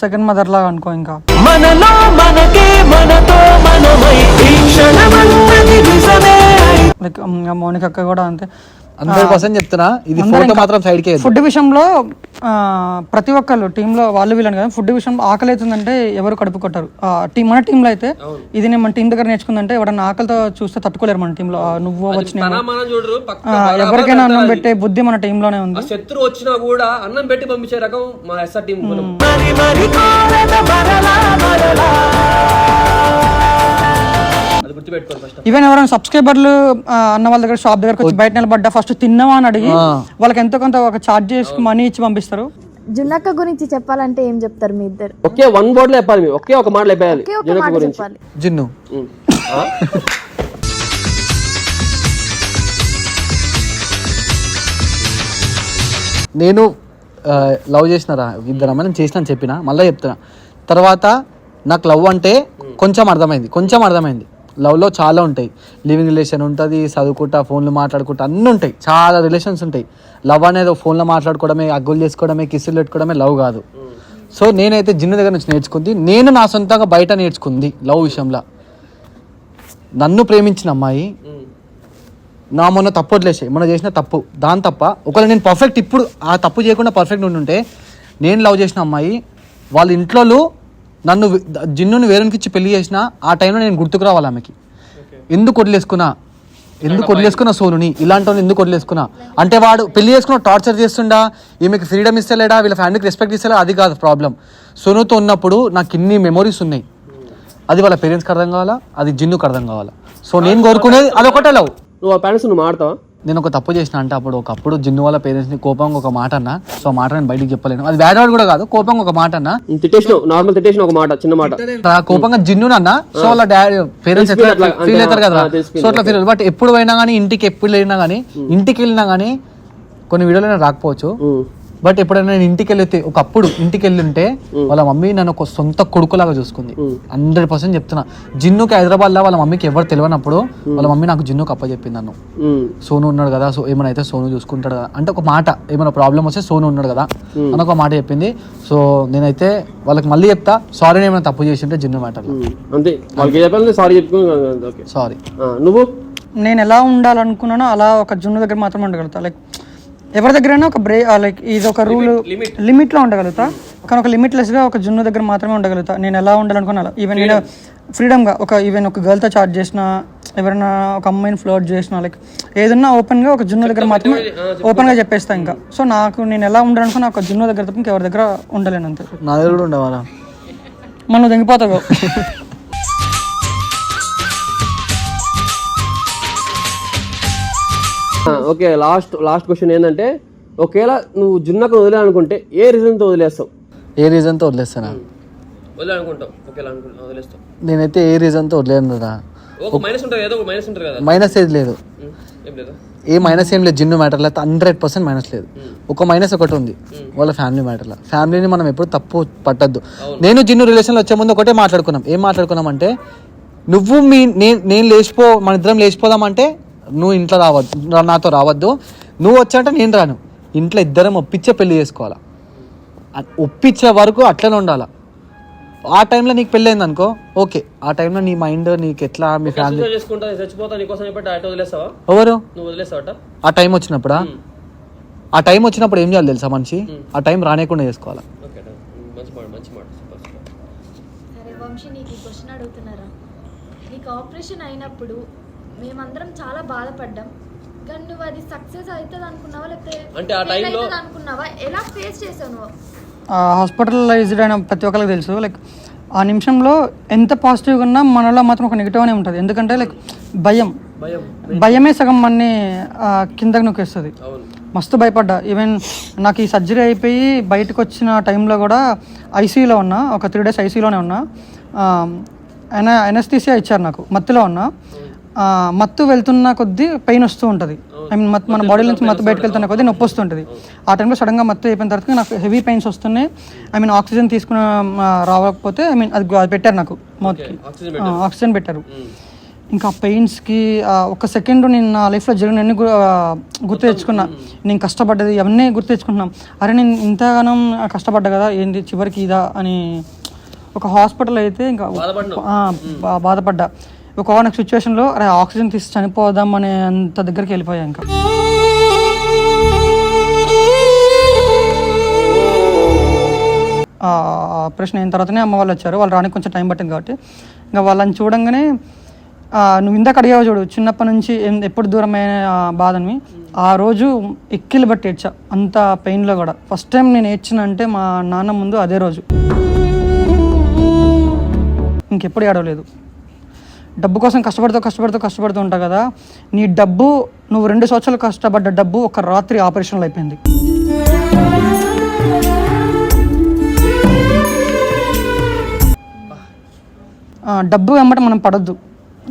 Speaker 3: సెకండ్ మదర్ లాగా అనుకో ఇంకా.
Speaker 4: మనలో మనకే మనతో మనమై ఈ క్షణమన్నది నిజమే.
Speaker 3: లైక్ మౌనిక అక్క కూడా అంతే.
Speaker 5: హండ్రెడ్ పర్సెంట్ చెప్తున్నా ఇది
Speaker 3: అందరూ
Speaker 5: ఫోటో మాత్రం సైడ్కే
Speaker 3: ఫుడ్ విషయంలో ఆ, ప్రతి ఒక్కళ్ళు టీంలో వాళ్ళు వీళ్ళని కదా ఫుడ్ విషయంలో ఆకలి అవుతుందంటే ఎవరు కడుపు కొట్టరు. టీం మన టీంలో అయితే ఇది నేను మన టీం దగ్గర నేర్చుకుందంటే ఎవడన్నా ఆకలితో చూస్తే తట్టుకోలేరు మన టీంలో. నువ్వు వచ్చి నేను
Speaker 1: తన మనం చూడరు పక్క
Speaker 3: ఆ,
Speaker 1: బరాబర్
Speaker 3: ఎవరికైనా అన్నం పెట్టే బుద్ధి మన టీంలోనే ఉంది.
Speaker 1: ఆ శత్రువు వచ్చినా కూడా అన్నం పెట్టి పంపించే రకం మా ఎస్ఆర్ టీం ఫస్ట్
Speaker 3: ఈవెన్ ఎవరైనా సబ్స్క్రైబర్లు అన్న వాళ్ళ దగ్గర షాప్ దగ్గరకు వచ్చి బయట నిలబడ్డా ఫస్ట్ తిన్నావా అని అడిగి వాళ్ళకి ఎంతో కొంత ఒక చార్జ్ చేసి మనీ ఇచ్చి పంపిస్తారు.
Speaker 2: జున్నక్క గురించి చెప్పాలంటే ఏం చెప్తారు మీ ఇద్దరు?
Speaker 1: ఒకే వన్ వర్డ్లో చెప్పాలి మీరు. ఒకే ఒక మాటలో చెప్పాలి.
Speaker 2: ఒకే మాట
Speaker 1: గురించి.
Speaker 2: చెప్పాలి.
Speaker 5: జిన్ను.
Speaker 1: ఆ?
Speaker 5: నేను లవ్ చేసినారా? ఇద్దరు అమ్మాయిని చేసిన అని చెప్పిన. మళ్ళీ చెప్తున్నా. తర్వాత నాకు లవ్ అంటే కొంచెం అర్థమైంది. కొంచెం అర్థమైంది. లవ్లో చాలా ఉంటాయి. లివింగ్ రిలేషన్ ఉంటుంది చదువుకుంటా ఫోన్లు మాట్లాడుకుంటా అన్నీ ఉంటాయి. చాలా రిలేషన్స్ ఉంటాయి. లవ్ అనేది ఫోన్లో మాట్లాడుకోవడమే అగ్గులు చేసుకోవడమే కిస్సులు పెట్టుకోవడమే లవ్ కాదు. సో నేనైతే జిన్ను దగ్గర నుంచి నేర్చుకుంది. నేను నా సొంతంగా బయట నేర్చుకుంది లవ్ విషయంలో. నన్ను ప్రేమించిన అమ్మాయి నా మొన్న తప్పు వదిలేసాయి. మొన్న చేసిన తప్పు. దాని తప్ప ఒకవేళ నేను పర్ఫెక్ట్ ఇప్పుడు ఆ తప్పు చేయకుండా పర్ఫెక్ట్ ఉండుంటే నేను లవ్ చేసిన అమ్మాయి వాళ్ళ ఇంట్లో నన్ను జిన్నుని వేరేకి ఇచ్చి పెళ్ళి చేసిన ఆ టైంలో నేను గుర్తుకు రావాలి ఆమెకి. ఎందుకు వదిలేసుకున్నా? ఎందుకు వదిలేసుకున్నా సోనుని? ఇలాంటి ఎందుకు వదిలేసుకున్నా? అంటే వాడు పెళ్ళి చేసుకున్న టార్చర్ చేస్తుండా? ఈమెకి ఫ్రీడమ్ ఇస్తలేడా? వీళ్ళ ఫ్యామిలీకి రెస్పెక్ట్ ఇస్తలేడా? అది కాదు ప్రాబ్లం సోనుతో ఉన్నప్పుడు నాకు ఇన్ని మెమొరీస్ ఉన్నాయి. అది వాళ్ళ పేరెంట్స్కి అర్థం కావాలా? అది జిన్నుకి అర్థం కావాలా? సో నేను కోరుకునేది అదొకటే. లవ్
Speaker 1: నువ్వు ఆ పేరెంట్స్ నువ్వు మాడతావా?
Speaker 5: నేను ఒక తప్పు చేసిన అంటే అప్పుడు ఒకప్పుడు జిన్ను వాళ్ళ పేరెంట్స్ని కోపంగా ఒక మాట అన్న సో ఆ మాట నేను బయటికి చెప్పలేను. అది బ్యాడ్ వర్డ్ కూడా కాదు కోపంగా ఒక మాట అన్న.
Speaker 1: నార్మల్ తిట్టేసిన ఒక మాట చిన్న మాట.
Speaker 5: కోపంగా జిన్ను అన్న సో వాళ్ళ డాడీ పేరెంట్స్ ఎట్లా ఫీల్ అవుతారు కదా? సో అట్లా ఫీల్ బట్ ఎప్పుడు పోయినా కానీ ఇంటికి ఎప్పుడు వెళ్ళినా కానీ ఇంటికి వెళ్ళినా కానీ కొన్ని వీడియోలు రాకపోవచ్చు. బట్ ఎప్పుడైనా నేను ఇంటికి వెళ్తే ఒకప్పుడు ఇంటికి వెళ్ళి ఉంటే వాళ్ళ మమ్మీ నన్ను ఒక సొంత కొడుకులాగా చూసుకుంది. హండ్రెడ్ పర్సెంట్ చెప్తున్నా. జిన్నుకి హైదరాబాద్లో వాళ్ళ మమ్మీకి ఎవరు తెలియనప్పుడు వాళ్ళ మమ్మీ నాకు జిన్నుకి అప్పచెప్పింది నన్ను. సోను ఉన్నాడు కదా సో ఏమైనా అయితే సోను చూసుకుంటాడు కదా. అంటే ఒక మాట ఏమైనా ప్రాబ్లం వస్తే సోను ఉన్నాడు కదా అని ఒక మాట చెప్పింది. సో నేనైతే వాళ్ళకి మళ్ళీ చెప్తా సారీ ఏమైనా తప్పు చేసి ఉంటే జిన్ను మ్యాటర్.
Speaker 1: అంతే. చెప్పాలి? సారీ
Speaker 5: సారీ
Speaker 1: ఆ, నువ్వు?
Speaker 3: నేను ఎలా ఉండాలనుకున్నానో అలా ఒక జున్ను దగ్గర మాత్రమే ఉండగలుగుతా. లైక్ ఎవరి దగ్గరైనా ఒక బ్రే లైక్ ఇది ఒక రూల్ లిమిట్లో ఉండగలుగుతా. కానీ ఒక లిమిట్లెస్గా ఒక జున్ను దగ్గర మాత్రమే ఉండగలుగుతా. నేను ఎలా ఉండాలనుకున్నా ఈవెన్ నేను ఫ్రీడమ్గా ఒక ఈవెన్ ఒక గర్ల్తో చాట్ చేసిన ఎవరైనా ఒక అమ్మాయిని ఫ్లోట్ చేసిన లైక్ ఏదన్నా ఓపెన్గా ఒక జున్ను దగ్గర మాత్రమే ఓపెన్గా చెప్పేస్తా ఇంకా. సో నాకు నేను ఎలా ఉండాలనుకున్నా ఒక జున్ను దగ్గర తప్ప ఇంకెవరి దగ్గర ఉండలేను అంతే.
Speaker 5: నా దగ్గర కూడా ఉండేవారా
Speaker 3: మనం తెగిపోతావు
Speaker 1: ఓకే లాస్ట్ లాస్ట్ క్వశ్చన్ ఏంటంటే ఒకవేళ నువ్వు జున్నకు వదిలేయాలనుకుంటే ఏ రీజన్తో వదిలేస్తావు?
Speaker 5: ఏ రీజన్తో వదిలేస్తానా?
Speaker 1: వదిలేనుకుంటావు ఒకవేళ అనుకుంటా వదిలేస్తావు.
Speaker 5: నేనైతే ఏ రీజన్తో వదిలేను రా.
Speaker 1: ఒక మైనస్ ఉంటుంది ఏదో ఒక మైనస్ ఉంటుంది కదా.
Speaker 5: మైనస్ ఏది లేదు.
Speaker 1: ఏం లేదా.
Speaker 5: ఏ మైనస్ ఏం లేదు జిన్ను మ్యాటర్ లేదు హండ్రెడ్ పర్సెంట్ మైనస్ లేదు. ఒక మైనస్ ఒకటి ఉంది వాళ్ళ ఫ్యామిలీ మ్యాటర్లో ఫ్యామిలీని మనం ఎప్పుడు తప్పు పట్టద్దు. నేను జిన్ను రిలేషన్లో వచ్చే ముందు ఒకటే మాట్లాడుకున్నాం. ఏం మాట్లాడుకున్నాం అంటే నువ్వు మీ నేను నేను లేచిపో మన ఇద్దరం లేచిపోదామంటే నువ్వు ఇంట్లో రావద్దు నాతో రావద్దు. నువ్వు వచ్చాంటే నేను రాను. ఇంట్లో ఇద్దరం ఒప్పించే పెళ్ళి చేసుకోవాలా? ఒప్పించే వరకు అట్లనే ఉండాలా? ఆ టైంలో నీకు పెళ్ళి అయింది అనుకో ఓకే. ఆ టైంలో నీ మైండ్ నీకు ఎట్లా మీ ఫ్యామిలీ ఎవరు? ఆ టైం వచ్చినప్పుడా? ఆ టైం వచ్చినప్పుడు ఏం చేయాలి తెలుసా మనిషి? ఆ టైం రానేకుండా చేసుకోవాలి?
Speaker 1: ఓకే మంచి మాట మంచి మాట. Super super.
Speaker 2: సరే వంశీ నీకు ఈ క్వశ్చన్ అడుగుతున్నారా? నీకు ఆపరేషన్ అయినప్పుడు మేమందరం చాలా బాధపడ్డాం. కానీ నువ్వు అది సక్సెస్ అవుతుంది అనుకున్నావా లేకపోతే
Speaker 1: అంటే ఆ
Speaker 2: అనుకున్నావా ఎలా ఫేస్ చేసావు నువ్వు?
Speaker 3: హాస్పిటలైజ్డ్ అయిన ప్రతి ఒక్కరికి తెలుసు. లైక్ ఆ నిమిషంలో ఎంత పాజిటివ్గా ఉన్నా మనలో మాత్రం ఒక నెగిటివ్ అనే ఉంటుంది. ఎందుకంటే లైక్ భయం.
Speaker 1: భయం.
Speaker 3: భయమే సగం మన్ని కిందకి నొక్కేస్తుంది.
Speaker 1: అవును.
Speaker 3: మస్తు భయపడ్డా. ఈవెన్ నాకు ఈ సర్జరీ అయిపోయి బయటకు వచ్చిన టైంలో కూడా ఐసీయూలో ఉన్నా ఒక త్రీ డేస్ ఐసీయూలోనే ఉన్నా ఎన ఎనస్థీసియా ఇచ్చారు నాకు మత్తులో ఉన్నా. మత్తు వెళ్తున్న కొద్దీ పెయిన్ వస్తూ ఉంటుంది. ఐ మీన్ మత్తు మన బాడీ నుంచి మత్తు బయటకు వెళ్తున్న కొద్దీ నొప్పి వస్తుంటుంది. ఆ టైంలో సడన్గా మత్తు అయిపోయిన తర్వాత నాకు హెవీ పెయిన్స్ వస్తున్నాయి. ఐ మీన్ ఆక్సిజన్ తీసుకుని ఆ, రావకపోతే ఐ మీన్ అది పెట్టారు నాకు మౌత్కి.
Speaker 1: ఆక్సిజన్
Speaker 3: పెట్టారు. ఇంకా పెయిన్స్కి ఒక సెకండ్ నేను నా లైఫ్లో జరిగిన అన్ని గు- ఆ, గుర్తు తెచ్చుకున్నా. నేను కష్టపడ్డది అవన్నీ గుర్తు తెచ్చుకుంటున్నాం అరే నేను ఇంతగానం కష్టపడ్డా కదా ఏంటి చివరికి ఇదా అని ఒక హాస్పిటల్ అయితే ఇంకా బాధపడ్డా. ఒక నెక్స్ట్ సిచ్యువేషన్లో అరే ఆక్సిజన్ తీసి చనిపోదాం అనే అంత దగ్గరికి వెళ్ళిపోయాం ఇంకా. ఆపరేషన్ అయిన తర్వాతనే అమ్మ వాళ్ళు వచ్చారు. వాళ్ళు రానికి కొంచెం టైం పట్టింది కాబట్టి. ఇంకా వాళ్ళని చూడంగానే నువ్వు ఇందాక అడిగావు చూడు చిన్నప్పటి నుంచి ఎం- ఎప్పుడు దూరమైన బాధని ఆ రోజు ఎక్కిలు బట్టి ఏడ్చా. అంత పెయిన్లో కూడా. ఫస్ట్ టైం నేను ఏడ్చిన అంటే మా నాన్న ముందు అదే రోజు. ఇంకెప్పుడు ఏడవలేదు. డబ్బు కోసం కష్టపడుతూ కష్టపడుతూ కష్టపడుతూ ఉంటావు కదా. నీ డబ్బు నువ్వు రెండు సంవత్సరాలు కష్టపడ్డ డబ్బు ఒక రాత్రి ఆపరేషన్లో అయిపోయింది. డబ్బు వెంబట మనం పడద్దు.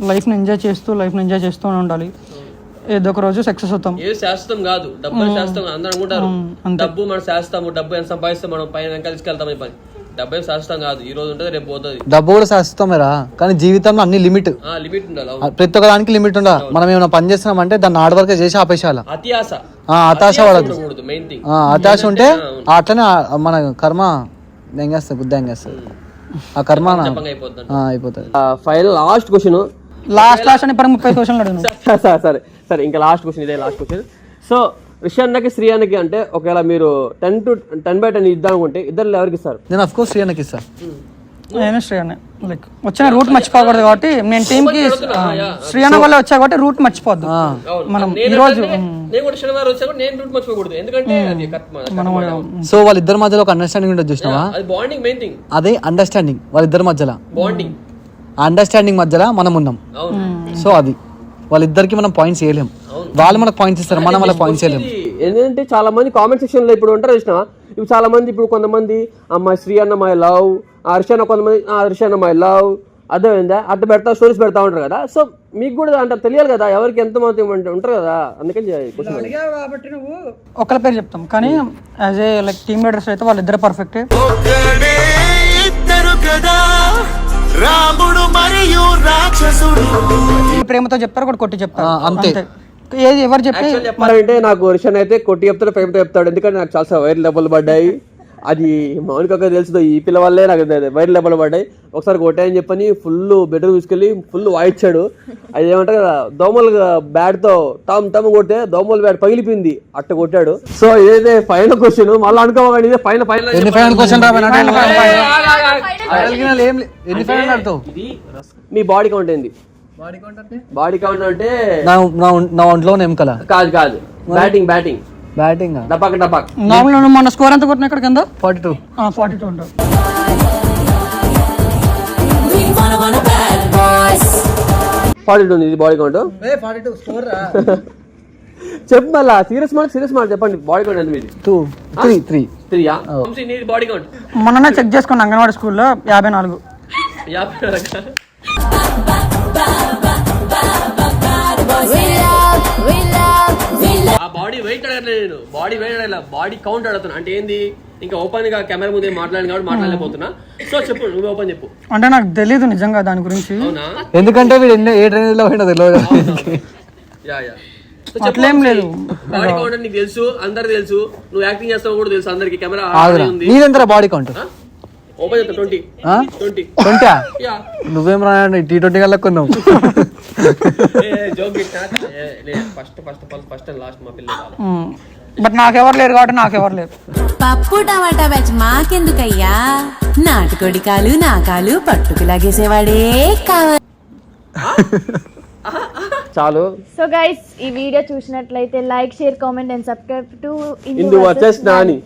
Speaker 3: లైఫ్ని ఎంజాయ్ చేస్తూ లైఫ్ని ఎంజాయ్ చేస్తూ ఉండాలి. ఏదో ఒక రోజు సక్సెస్ అవుతాం.
Speaker 1: ఏది శాశ్వతం కాదు. డబ్బు కాదు. అందరూ అనుకుంటారు డబ్బు మనం శాశ్వతము. డబ్బు ఎంత సంపాదిస్తాం మనం పైన ఈ పని. డబ్బు శాశ్వతం కాదు. ఈ రోజు ఉంటుంది రేపు పోతుంది.
Speaker 5: డబ్బు కూడా శాశ్వతమేరా కానీ జీవితంలో అన్ని లిమిట్.
Speaker 1: ఆ లిమిట్ ఉండాలి అవును.
Speaker 5: ప్రతి ఒక్క దానికి లిమిట్ ఉండాలి. మనం ఏమైనా పని చేస్తున్నామంటే దాన్ని హార్డ్ వర్క్ చేసి ఆపేసేయాలి.
Speaker 1: అతి ఆశ
Speaker 5: ఆ, అతాశ పడద్దు.
Speaker 1: ఉండకూడదు మెయిన్ థింగ్
Speaker 5: ఆ, అతాశ ఉంటే అట్లనే ఆ- మన కర్మ దెంగేస్తుంది బుద్ధి దెంగేస్తుంది ఆ కర్మ నా-
Speaker 1: అయిపోద్ది
Speaker 5: ఆ, అయిపోతుంది.
Speaker 1: Final last question
Speaker 3: last last అని పరం ముప్పై క్వశ్చన్లు
Speaker 1: సరే సరే ఇంకా లాస్ట్ క్వశ్చన్ ఇదే లాస్ట్ క్వశ్చన్ సో రిషి అన్నకి శ్రీ అన్నకి అంటే ఒకవేళ మీరు ten to ten by ten ఇద్దాం అనుకుంటే ఇద్దరు ఎవరికి ఇస్తారు?
Speaker 5: నేను అఫ్ కోర్స్ శ్రీయన్నకి ఇస్తా.
Speaker 3: నేను శ్రీయానే లైక్ వచ్చిన రూట్ మర్చిపోకూడదు కాబట్టి నేను టీంకి శ్రీయాన వల్ల వచ్చా కాబట్టి రూట్ మర్చిపోద్దు. మనం ఈ రోజు
Speaker 1: నేను కూడా శనివారం వచ్చా కూడా నేను రూట్ మర్చిపోకూడదు. ఎందుకంటే అది కరెక్ట్ మన-
Speaker 5: సో వాళ్ళిద్దరి మధ్యలో ఒక అండర్స్టాండింగ్ ఉంటుంది చూసినావా?
Speaker 1: అది బాండింగ్ మెయిన్ థింగ్
Speaker 5: అదే అండర్స్టాండింగ్ వాళ్ళిద్దరి మధ్యలో.
Speaker 1: బాండింగ్
Speaker 5: అండర్స్టాండింగ్ మధ్యలో మనం ఉన్నాం.
Speaker 1: అవును.
Speaker 5: సో అది. వాళ్ళిద్దరికి మనం పాయింట్స్ చేయలేం వాళ్ళు మనకు పాయింట్స్ ఇస్తారు మనం వాళ్ళకి పాయింట్స్ చేయలేం
Speaker 1: ఇది ఏంటంటే చాలా మంది కామెంట్ సెక్షన్లో ఇప్పుడు ఉంటారు చూసిన ఇప్పుడు చాలా మంది ఇప్పుడు కొంతమంది అమ్మాయి శ్రీ అన్న మై లవ్ హర్షన్న కొంతమంది హర్షన్న మై లవ్ అర్థమైందా? అట్లా పెడతా స్టోరీస్ పెడతా ఉంటారు కదా. సో మీకు కూడా అంటే తెలియాలి కదా ఎవరికి ఎంత మంది ఉంట- ఉంటారు కదా? అందుకని క్వశ్చన్
Speaker 3: కాబట్టి నువ్వు. ఒకరి పేరు చెప్తాం కానీ as a like team leaders అయితే వాళ్ళిద్దరు పర్ఫెక్ట్
Speaker 4: ఒక్కడే ఇద్దరు కదా రాముడు మరియు రాక్షసుడు.
Speaker 3: ప్రేమతో చెప్తారు కూడా కొట్టి చెప్తారు.
Speaker 5: అంతే.
Speaker 3: ఏది ఎవరు చెప్పి?
Speaker 1: చెప్పాలంటే నాకు రిషన్ అయితే కొట్టి చెప్తాడు ప్రేమతో చెప్తాడు. ఎందుకంటే నాకు చాలా వైర్ దెబ్బలు పడ్డాయి. అది మౌనిక తెలుసు ఈ పిల్ల వల్లే నాకు వైర్ దెబ్బలు పడ్డాయి. ఒకసారి కొట్టాయని చెప్పని ఫుల్ బెడ్రూమ్ తీసుకెళ్ళి ఫుల్ వాయించాడు అది ఏమంటారు కదా దోమలు బ్యాట్తో టమ్ టమ్ కొడితే దోమల బ్యాట్ పగిలిపోయింది. అట్ట కొట్టాడు. సో ఇదైతే ఫైనల్ క్వశ్చన్ మళ్ళీ అనుకోవాలి ఇదే ఫైనల్ ఫైనల్
Speaker 5: ఎన్ని ఫైనల్ క్వశ్చన్ రా ఏం లే- ఎన్ని ఫైనల్ ఆడతావు?
Speaker 1: ఇది మీ బాడీ కౌంట్ ఏంది? బాడీ కౌంట్ అంటే?
Speaker 5: నా నా- నా ఒంట్లో ఎముకల?
Speaker 1: కాదు కాదు. బ్యాటింగ్ బ్యాటింగ్
Speaker 5: బ్యాటింగ్
Speaker 1: డపాక్ డపాక్.
Speaker 3: నార్మల్ మన స్కోర్ ఎంత కొట్టిన ఇక్కడ కింద?
Speaker 5: Forty two.
Speaker 3: ఫార్టీ టూ ఉంటుంది
Speaker 1: ఫార్టీ టూ ఉంది ఇది body count
Speaker 5: forty two score
Speaker 1: చెప్పు మళ్ళా సీరియస్ మాట సీరియస్ మాట చెప్పండి. బాడీ కౌంట్ ఎంత మీది?
Speaker 5: టూ. త్రీ త్రీ
Speaker 1: వంశీ నీది బాడీ కౌంట్
Speaker 3: మొన్న చెక్ చేసుకున్న అంగన్వాడీ స్కూల్లో యాభై నాలుగు.
Speaker 1: యాభై బాడీ వెయిట్ అడగట్లేదు నేను. బాడీ వెయిట్ అడగల బాడీ కౌంట్ అడుగుతున్నా. అంటే ఏంది? ఇంకా ఓపెన్గా కెమెరా ముందే మాట్లాడిన కాబట్టి మాట్లాడలేకపోతున్నా. సో చెప్పు నువ్వు ఓపెన్ చెప్పు.
Speaker 3: అంటే నాకు తెలియదు నిజంగా దాని గురించి.
Speaker 5: ఎందుకంటే వీడు ఎన్ని ఏ ట్రైన్లో పోయినా తెలియదు
Speaker 1: యా యా.
Speaker 3: అట్లేం లేదు.
Speaker 1: బాడీ కౌంట్ నీకు తెలుసు అందరికి తెలుసు. నువ్వు యాక్టింగ్ చేస్తావు కూడా తెలుసు అందరికి. కెమెరా
Speaker 5: ఆగురా.
Speaker 1: ఉంది.
Speaker 5: నీదెంత బాడీ కౌంట్
Speaker 1: ట్వంటీ
Speaker 5: నువ్వేం రా టీ ట్వంటీ కల్లా కొన్నావు.
Speaker 1: Joke first first first and last మా పిల్లలు
Speaker 3: బట్ నాకెవరు లేరు కాబట్టి నాకెవరు లేరు.
Speaker 7: పప్పు టమాటా బ్యాచ్ మాకెందుకయ్యా? నాటుకోడి కాలు నా కాలు పట్టుకు లాగేసేవాడే కావాలి.
Speaker 1: చాలు.
Speaker 2: సో గైస్ ఈ వీడియో చూసినట్లయితే like share comment and subscribe to
Speaker 1: Indu వచ్చేసి నాని